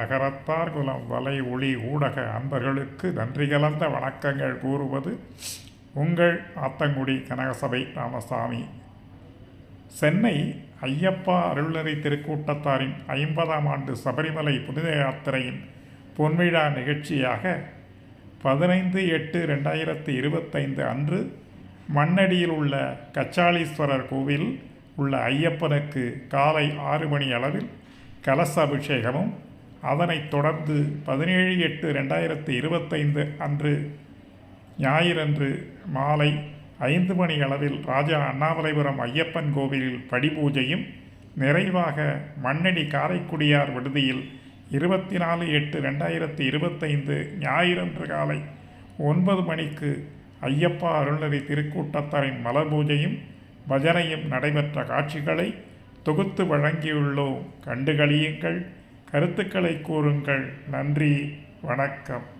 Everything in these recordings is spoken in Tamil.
நகரத்தார் குலம் வலை ஒளி ஊடக அன்பர்களுக்கு நன்றி கலந்த வணக்கங்கள் கூறுவது உங்கள் ஆத்தங்குடி கனகசபை ராமசாமி. சென்னை ஐயப்பா அருள்நெறி திருக்கூட்டத்தாரின் ஐம்பதாம் ஆண்டு சபரிமலை புனித யாத்திரையின் பொன்விழா நிகழ்ச்சியாக பதினைந்து எட்டு ரெண்டாயிரத்தி இருபத்தைந்து அன்று மண்ணடியில் உள்ள கச்சாளீஸ்வரர் கோவில் உள்ள ஐயப்பனுக்கு காலை ஆறு மணி அளவில் கலச அபிஷேகமும் அதனைத் தொடர்ந்து பதினேழு எட்டு ரெண்டாயிரத்தி இருபத்தைந்து அன்று ஞாயிறன்று மாலை ஐந்து மணி அளவில் ராஜா அண்ணாமலைபுரம் ஐயப்பன் கோவிலில் படிபூஜையும் நிறைவாக மண்ணடி காரைக்குடியார் விடுதியில் இருபத்தி நாலு எட்டு ரெண்டாயிரத்தி இருபத்தைந்து ஞாயிறன்று காலை ஒன்பது மணிக்கு ஐயப்பா அருள்நெறி திருக்கூட்டத்தாரின் மலர் பூஜையும் பஜனையும் நடைபெற்ற காட்சிகளை தொகுத்து வழங்கியுள்ளோம். கண்டுகளியுங்கள் கருத்துக்களை கூறுங்கள். நன்றி. வணக்கம்.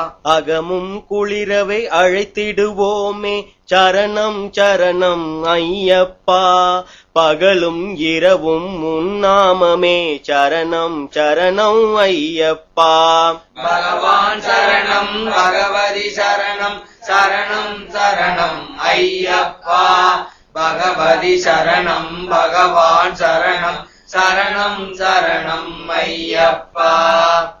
அகமும் குளிரவை அழைத்திடுவோமே. சரணம் சரணம் ஐயப்பா. பகலும் இரவும் உன்னாமமே சரணம் சரணம் ஐயப்பா. பகவான் சரணம் பகவதி சரணம் சரணம் சரணம் ஐயப்பா. பகவதி சரணம் பகவான் சரணம் சரணம் சரணம் ஐயப்பா.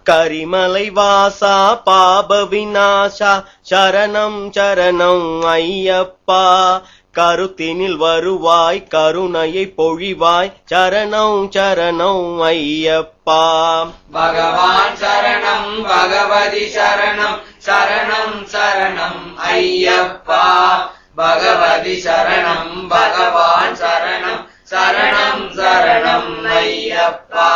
கரிமலை வாசா பாப விநாசா சரணம் சரணம் ஐயப்பா. கருத்தினில் வருவாய் கருணையை பொழிவாய் சரணம் சரணம் ஐயப்பா. பகவான் சரணம் பகவதி சரணம் சரணம் சரணம் ஐயப்பா. பகவதி சரணம் பகவான் சரணம் சரணம் சரணம் ஐயப்பா.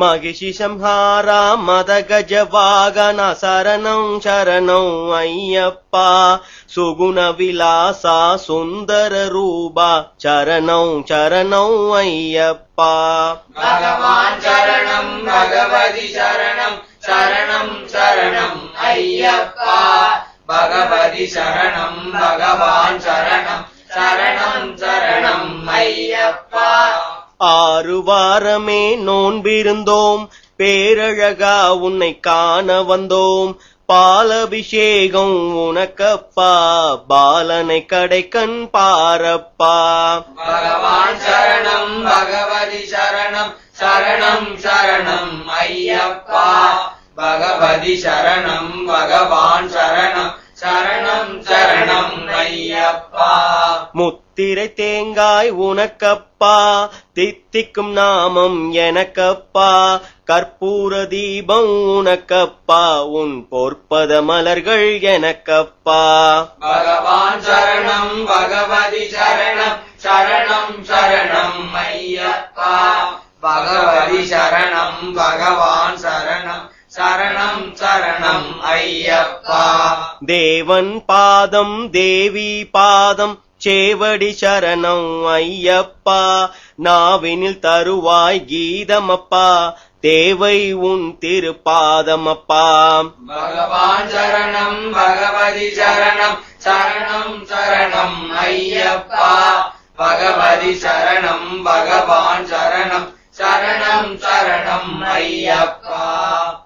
மகிஷி சம்ஹாரா மத கஜ வாகன சரணம் சரணம் ஐயப்பா. சுகுண விலாசா சுந்தர ரூபா. சரணம் சரணம் ஐயப்பா. பகவான் சரணம் பகவதி சரணம் சரணம் சரணம் ஐயப்பா. பகவதி சரணம் பகவான் சரணம் சரணம் சரணம் ஐயப்பா. ஆறு வாரமே நோன்பிருந்தோம் பேரழகா உன்னை காண வந்தோம். பாலபிஷேகம் உனக்கப்பா பாலனை கடைக்கண் பாரப்பா. பகவான் சரணம் பகவதி சரணம் சரணம் சரணம் ஐயப்பா. பகவதி சரணம் பகவான் சரணம் சரணம் ஐயப்பா முத்திரை தேங்காய் உனக்கப்பா. தித்திக்கும் நாமம் எனக்கப்பா. கற்பூர தீபம் உனக்கப்பா. உன் பொற்பத மலர்கள் எனக்கப்பா. பகவான் சரணம் பகவதி சரணம் சரணம் சரணம் ஐயப்பா. பகவதி சரணம் பகவான் சரணம். சரணம் சரணம் ஐயப்பா. தேவன் பாதம் தேவி பாதம் சேவடி சரணம் ஐயப்பா. நாவினில் தருவாய் கீதமப்பா. தேவை உன் திருப்பாதமப்பா. பகவான் சரணம் பகவதி சரணம் சரணம் சரணம் ஐயப்பா. பகவதி சரணம் பகவான் சரணம் சரணம் சரணம் ஐயப்பா.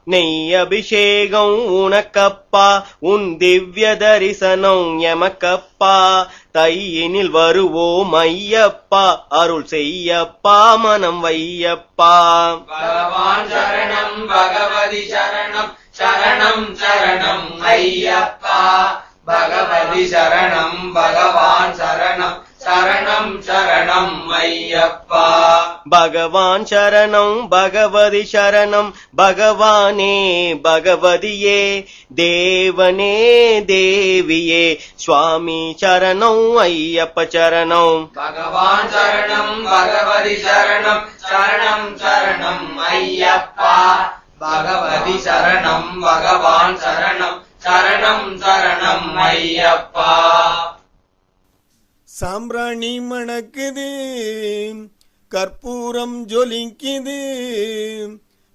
நெய் அபிஷேகம் உனக்கப்பா உன் திவ்ய தரிசனம் எமக்கப்பா. தையினில் வருவோம் ஐயப்பா. அருள் செய்யப்பா மனம் வையப்பா. பகவான் சரணம் பகவதி சரணம் சரணம் சரணம் ஐயப்பா. பகவதி சரணம் பகவான் சரணம் சரணம் சரணம் ஐயப்பா. பகவான் சரணம் பகவதி சரணம். பகவானே பகவதியே. தேவனே தேவியே. சுவாமி சரணம் ஐயப்ப சரணம். பகவான் சரணம் பகவதி சரணம். சரணம் சரணம் ஐயப்பா. பகவதி சரணம் பகவான் சரணம். சரணம் சரணம் ஐயப்பா. சாம்பிராணி மணக்குது. கற்பூரம் ஜொலிக்குது.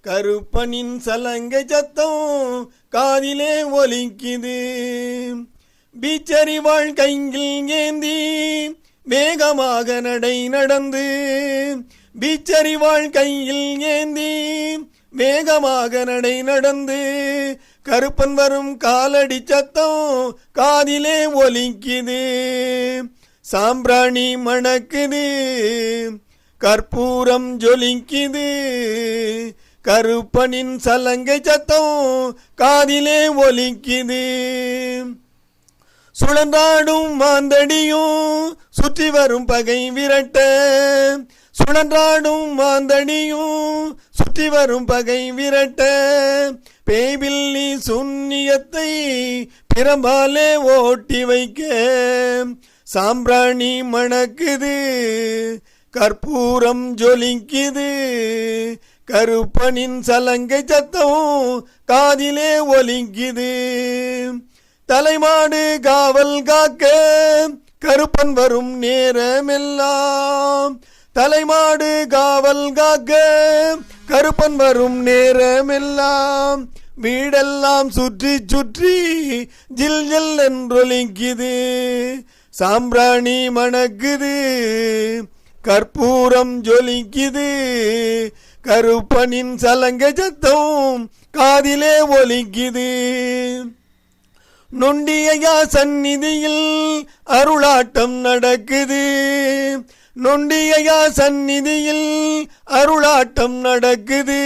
கருப்பனின் சலங்கை சத்தம் காதிலே ஒலிக்குது. பீச்சரி வாழ்க்கையில் ஏந்தி வேகமாக நடை நடந்து. பீச்சரி வாழ்க்கையில் ஏந்தி வேகமாக நடை நடந்து. கருப்பன் வரும் காலடி சத்தம் காதிலே ஒலிக்குது. சாம்பிராணி மணக்குது. கற்பூரம் ஜொலிக்குது. கருப்பனின் சலங்கை சத்தம் காதிலே ஒலிக்குது. சுழன்றாடும் மாந்தடியும் சுற்றி வரும் பகை விரட்ட. சுழன்றாடும் மாந்தடியும் சுற்றி வரும் பகை விரட்ட. பேய்பில்லி சுன்னியத்தை பிரம்பாலே ஓட்டி வைக்க. சாம்பிராணி மணக்குது. கற்பூரம் ஜொலிக்குது. கருப்பனின் சலங்கை சத்தம் காதிலே ஒலிக்குது. தலைமாடு காவல் காக்க கருப்பன் வரும் நேரமெல்லாம். தலைமாடு காவல் காக்க கருப்பன் வரும் நேரமெல்லாம். வீடெல்லாம் சுற்றி சுற்றி ஜில் ஜில் என்றொலிக்குது. சாம்பிராணி மணக்குது. கற்பூரம் ஜொலிக்குது. கருப்பனின் சலங்க சத்தம் காதிலே ஒலிக்குது. நொண்டியா சந்நிதியில் அருளாட்டம் நடக்குது. நொண்டியா சந்நிதியில் அருளாட்டம் நடக்குது.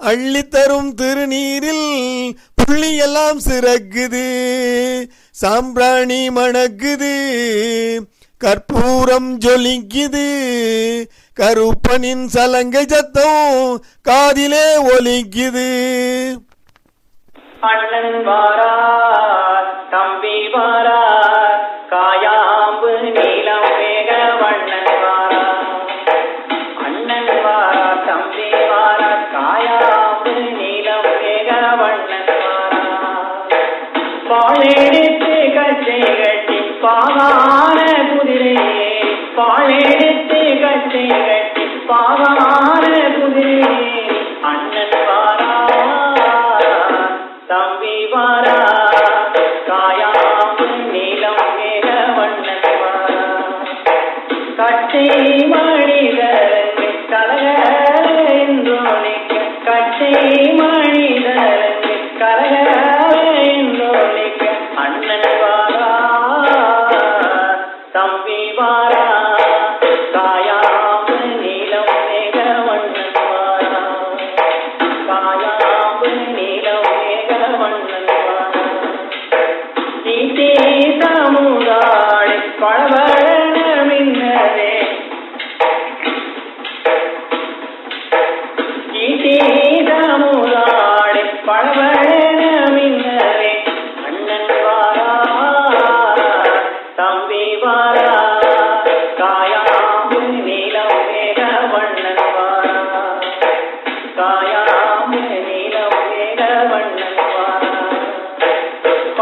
அள்ளித்தரும் திருநீரில் புள்ளியெல்லாம் சிறக்குது. சாம்பிராணி மணக்குது. கற்பூரம் ஜொலிக்குது. கருப்பனின் சலங்கை சத்தம் காதிலே ஒலிக்குது. அண்ணன் வாரா தம்பி வாரா காயா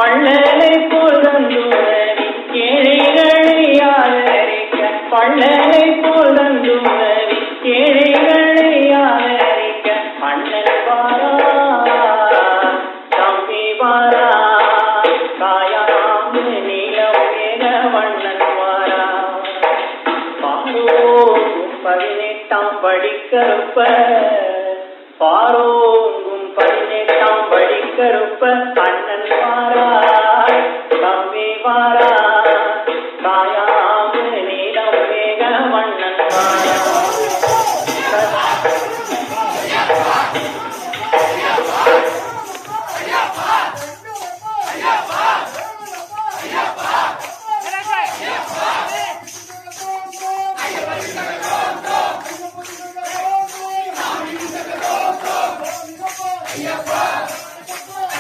பள்ளலை போதந்துவரி தந்துணரி ஏழைகளை ஆதரிக்க பள்ளலை போதந்துவரி தந்துணரி ஏழைகளை ஆதரிக்க அண்ணன் பாரா தம்பி பாரா காயாம்பு நீலம் வண்ணன் பாரா பாரோ பதினெட்டாம் படிக்கருப்ப. பாரோங்கும் பதினெட்டாம் படிக்கருப்ப. அண்ணன் பாரா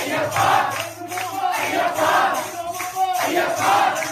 Ayah, Ayah, Ayah, Ayah, Ayah, Ayah, Ayah, Ayah, Ayah,